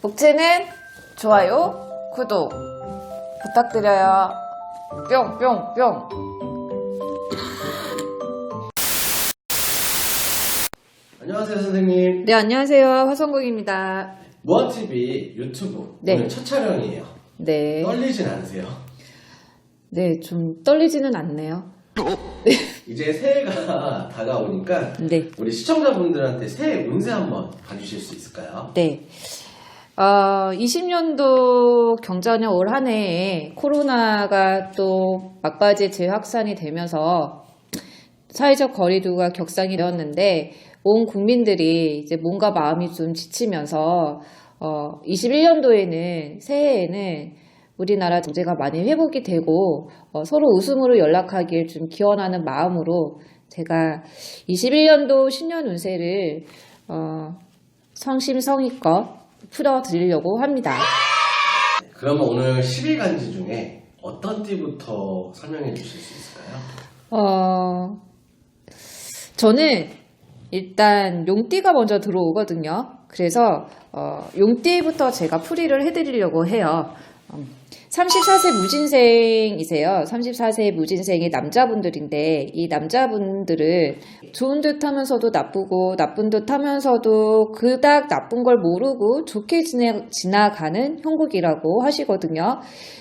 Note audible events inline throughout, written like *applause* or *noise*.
복채는 좋아요, 구독 부탁드려요. 뿅 뿅 뿅. 안녕하세요 선생님 네, 안녕하세요. 화성국입니다. 무한TV 유튜브 네. 오늘 첫 촬영이에요 네. 떨리진 않으세요? 네, 좀 떨리지는 않네요. 이제 새해가 *laughs* 다가오니까 네. 우리 시청자분들한테 새해 운세 한번 봐주실 수 있을까요? 네. 어, 20년도 경자년 올 한 해에 코로나가 또 막바지에 재확산이 되면서 사회적 거리두기가 격상이 되었는데 온 국민들이 이제 몸과 마음이 좀 지치면서 어, 21년도에는 새해에는 우리나라 경제가 많이 회복이 되고 어, 서로 웃음으로 연락하길 좀 기원하는 마음으로 제가 21년도 신년 운세를 어, 성심성의껏 풀어드리려고 합니다. 그러면 오늘 10일간지 중에 어떤 띠부터 설명해 주실 수 있을까요? 어, 저는 일단 용띠가 먼저 들어오거든요. 그래서 어, 용띠부터 제가 풀이를 해드리려고 해요. 음, 34세 무진생이세요. 34세 무진생의 남자분들인데 이 남자분들은 좋은 듯 하면서도 나쁘고 나쁜 듯 하면서도 그닥 나쁜 걸 모르고 좋게 지내, 지나 가는 형국이라고 하시거든요.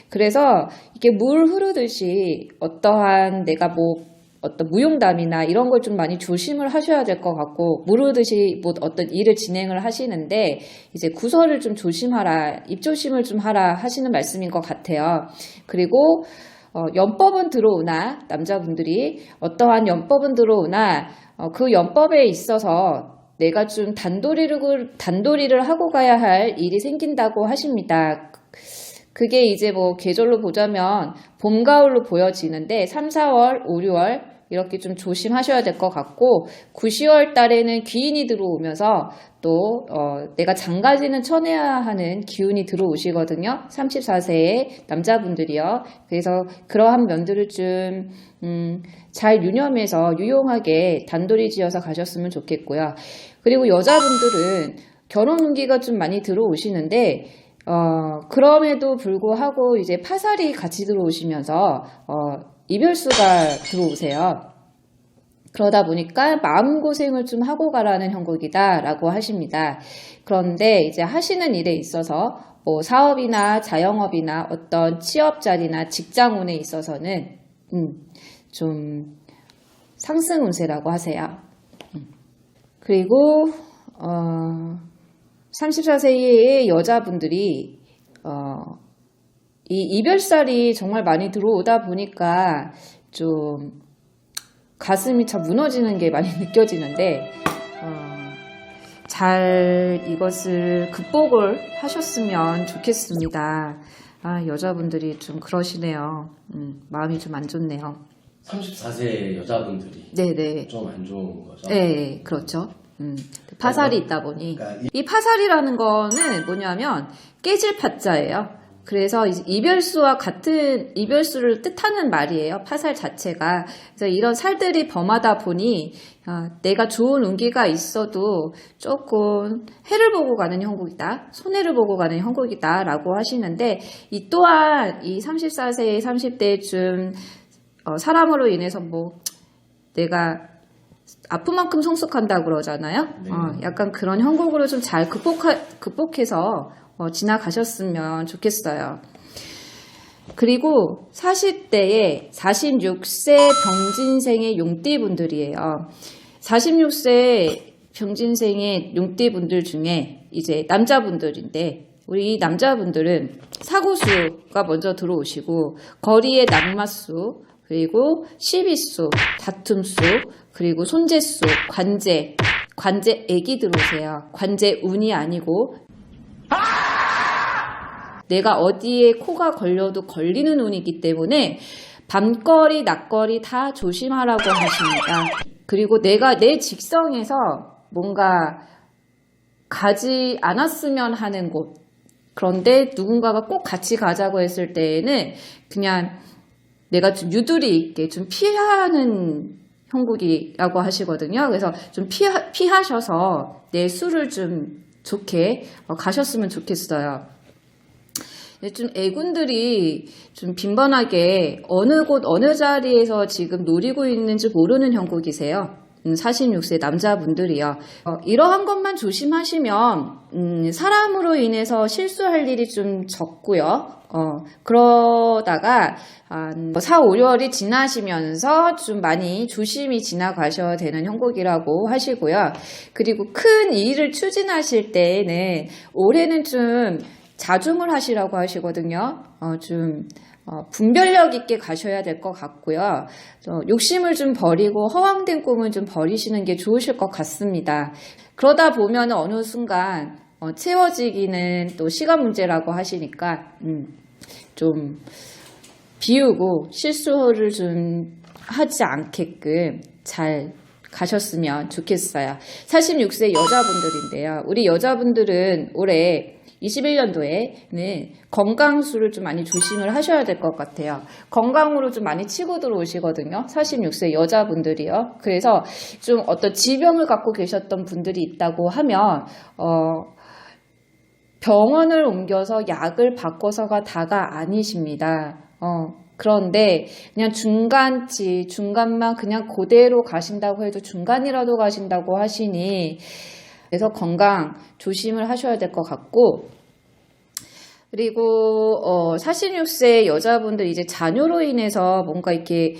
그래서 이게 물 흐르듯이 어떠한 내가 뭐 어떤 무용담이나 이런 걸 좀 많이 조심을 하셔야 될 것 같고 모르듯이 뭐 어떤 일을 진행을 하시는데 이제 구설을 좀 조심하라 입조심을 좀 하라 하시는 말씀인 것 같아요. 그리고 어, 연법은 들어오나 남자분들이 어떠한 연법은 들어오나 어, 그 연법에 있어서 내가 좀 단도리를 단도리를 하고 가야 할 일이 생긴다고 하십니다. 그게 이제 뭐 계절로 보자면 봄, 가을로 보여지는데 3, 4월, 5, 6월 이렇게 좀 조심하셔야 될 것 같고 9, 10월 달에는 귀인이 들어오면서 또 어, 내가 장가지는 쳐내야 하는 기운이 들어오시거든요. 34세의 남자분들이요. 그래서 그러한 면들을 좀 음, 잘 유념해서 유용하게 단도리 지어서 가셨으면 좋겠고요. 그리고 여자분들은 결혼 운기가 좀 많이 들어오시는데 어, 그럼에도 불구하고 이제 파살이 같이 들어오시면서, 어, 이별수가 들어오세요. 그러다 보니까 마음고생을 좀 하고 가라는 형국이다 라고 하십니다. 그런데 이제 하시는 일에 있어서 뭐 사업이나 자영업이나 어떤 취업 자리나 직장운에 있어서는, 음, 좀 상승 운세라고 하세요. 음. 그리고, 어, 34세의 여자분들이 어, 이 이별살이 정말 많이 들어오다 보니까 좀 가슴이 참 무너지는 게 많이 *laughs* 느껴지는데 어, 잘 이것을 극복을 하셨으면 좋겠습니다. 아, 여자분들이 좀 그러시네요. 음, 마음이 좀 안 좋네요. 34세 여자분들이 네네. 좀 안 좋은 거죠? 네, 그렇죠. 음, 파살이 있다 보니 그러니까 이- 이 파살이라는 거는 뭐냐면 깨질 파자예요. 그래서 이별수와 같은 이별수를 뜻하는 말이에요. 파살 자체가. 그래서 이런 살들이 범하다 보니 아, 내가 좋은 운기가 있어도 조금 해를 보고 가는 형국이다. 손해를 보고 가는 형국이다 라고 하시는데 이 또한 이 34세, 30대쯤 어, 사람으로 인해서 뭐 내가 아픈 만큼 성숙한다고 그러잖아요. 네. 어, 약간 그런 형국으로 좀 잘 극복하, 극복해서 어, 지나가셨으면 좋겠어요. 그리고 40대에 46세 병진생의 용띠분들이에요. 46세 병진생의 용띠분들 중에 이제 남자분들인데 우리 이 남자분들은 사고수가 먼저 들어오시고 거리의 낙마수 그리고 시비수, 다툼수, 그리고 손재수, 관제, 관제 액이 들어오세요. 관제 운이 아니고 내가 어디에 코가 걸려도 걸리는 운이기 때문에 밤거리, 낮거리 다 조심하라고 하십니다. 그리고 내가 내 직성에서 뭔가 가지 않았으면 하는 곳. 그런데 누군가가 꼭 같이 가자고 했을 때에는 그냥 내가 좀 유두리 있게 좀 피하는 형국이라고 하시거든요. 그래서 좀 피하, 피하셔서 내 수를 좀 좋게 어, 가셨으면 좋겠어요. 네, 좀 애군들이 좀 빈번하게 어느 곳 어느 자리에서 지금 노리고 있는지 모르는 형국이세요. 음, 46세 남자분들이요. 어, 이러한 것만 조심하시면 음, 사람으로 인해서 실수할 일이 좀 적고요. 어, 그러다가 한 4, 5월이 지나시면서 좀 많이 조심히 지나가셔야 되는 형국이라고 하시고요. 그리고 큰 일을 추진하실 때에는 올해는 좀 자중을 하시라고 하시거든요. 어, 좀 어, 분별력 있게 가셔야 될 것 같고요. 어, 욕심을 좀 버리고 허황된 꿈은 좀 버리시는 게 좋으실 것 같습니다. 그러다 보면 어느 순간 어, 채워지기는 또 시간 문제라고 하시니까 음, 좀 비우고 실수를 좀 하지 않게끔 잘 가셨으면 좋겠어요. 46세 여자분들인데요. 우리 여자분들은 올해 21년도에는 건강수를 좀 많이 조심을 하셔야 될 것 같아요. 건강으로 좀 많이 치고 들어오시거든요. 46세 여자분들이요. 그래서 좀 어떤 지병을 갖고 계셨던 분들이 있다고 하면, 어, 병원을 옮겨서 약을 바꿔서가 다가 아니십니다. 어, 그런데 그냥 중간치, 중간만 그냥 그대로 가신다고 해도 중간이라도 가신다고 하시니 그래서 건강 조심을 하셔야 될 것 같고 그리고 어, 46세 여자분들 이제 자녀로 인해서 뭔가 이렇게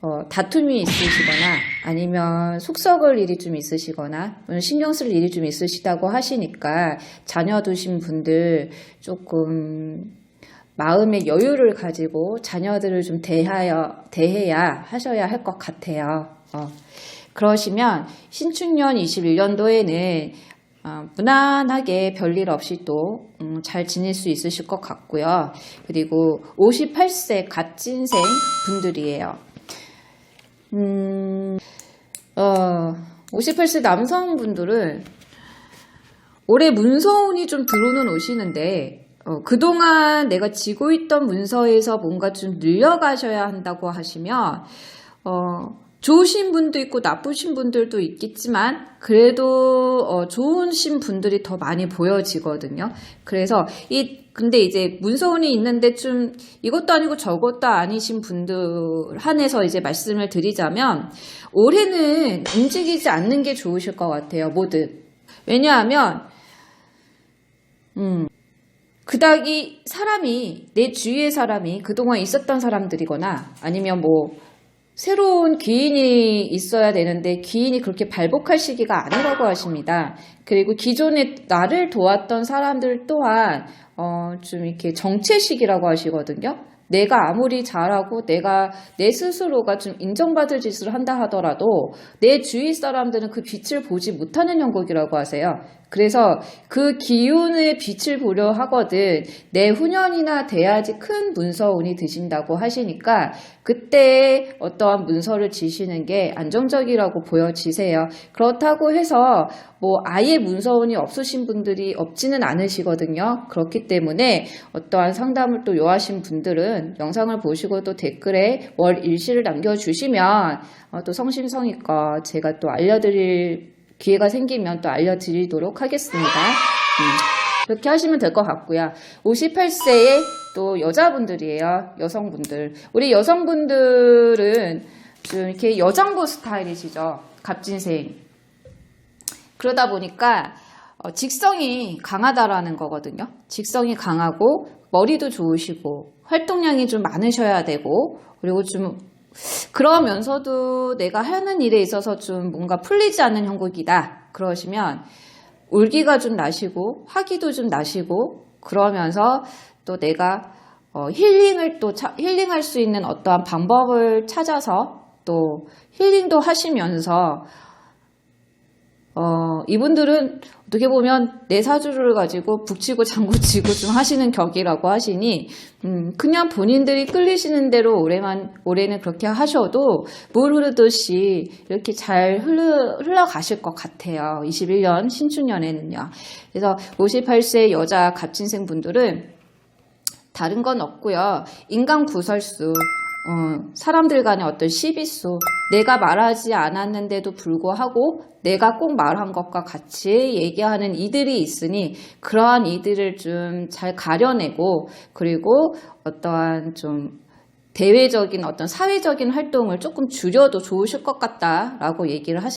어, 다툼이 있으시거나 아니면 속 썩을 일이 좀 있으시거나 신경 쓸 일이 좀 있으시다고 하시니까 자녀 두신 분들 조금 마음의 여유를 가지고 자녀들을 좀 대하여, 대해야 하셔야 할 것 같아요. 어. 그러시면 신축년 21년도에는 어, 무난하게 별일 없이 또 잘 지낼 수 있으실 것 같고요. 그리고 58세 갓진생 분들이에요. 음, 어, 58세 남성분들은 올해 문서운이 좀 들어오는 오시는데 어, 그동안 내가 지고 있던 문서에서 뭔가 좀 늘려가셔야 한다고 하시면 어, 좋으신 분도 있고 나쁘신 분들도 있겠지만 그래도 어, 좋으신 분들이 더 많이 보여지거든요. 그래서 이 근데 이제 문서운이 있는데 좀 이것도 아니고 저것도 아니신 분들 한해서 이제 말씀을 드리자면 올해는 움직이지 않는 게 좋으실 것 같아요. 모두 왜냐하면 음. 그닥 이 사람이 내 주위의 사람이 그동안 있었던 사람들이거나 아니면 뭐 새로운 귀인이 있어야 되는데 귀인이 그렇게 발복할 시기가 아니라고 하십니다. 그리고 기존에 나를 도왔던 사람들 또한 어, 좀 이렇게 정체 시기라고 하시거든요. 내가 아무리 잘하고 내가 내 스스로가 좀 인정받을 짓을 한다 하더라도 내 주위 사람들은 그 빛을 보지 못하는 형국이라고 하세요. 그래서 그 기운의 빛을 보려 하거든 내후년이나 돼야지 큰 문서운이 드신다고 하시니까 그때 어떠한 문서를 지시는 게 안정적이라고 보여지세요. 그렇다고 해서 뭐 아예 문서운이 없으신 분들이 없지는 않으시거든요. 그렇기 때문에 어떠한 상담을 또 요하신 분들은 영상을 보시고 또 댓글에 월 일시를 남겨주시면 어, 또 성심성의껏 제가 또 알려드릴 기회가 생기면 또 알려드리도록 하겠습니다. 음, 그렇게 하시면 될 것 같고요. 58세의 또 여자분들이에요. 여성분들. 우리 여성분들은 좀 이렇게 여장부 스타일이시죠. 갑진생. 그러다 보니까 어, 직성이 강하다라는 거거든요. 직성이 강하고 머리도 좋으시고 활동량이 좀 많으셔야 되고 그리고 좀 그러면서도 내가 하는 일에 있어서 좀 뭔가 풀리지 않는 형국이다. 그러시면 울기가 좀 나시고 화기도 좀 나시고 그러면서 또 내가 어, 힐링을 또 차- 힐링할 수 있는 어떠한 방법을 찾아서 또 힐링도 하시면서 어, 이분들은 어떻게 보면 내 사주를 가지고 북치고 장구치고 좀 하시는 격이라고 하시니, 음, 그냥 본인들이 끌리시는 대로 올해만, 올해는 그렇게 하셔도 물 흐르듯이 이렇게 잘 흘러, 흘러가실 것 같아요. 21년 신축년에는요. 그래서 58세 여자 갑진생 분들은 다른 건 없고요. 인간 구설수. 어, 사람들 간의 어떤 시비수, 내가 말하지 않았는데도 불구하고 내가 꼭 말한 것과 같이 얘기하는 이들이 있으니 그러한 이들을 좀 잘 가려내고 그리고 어떠한 좀 대외적인 어떤 사회적인 활동을 조금 줄여도 좋으실 것 같다라고 얘기를 하시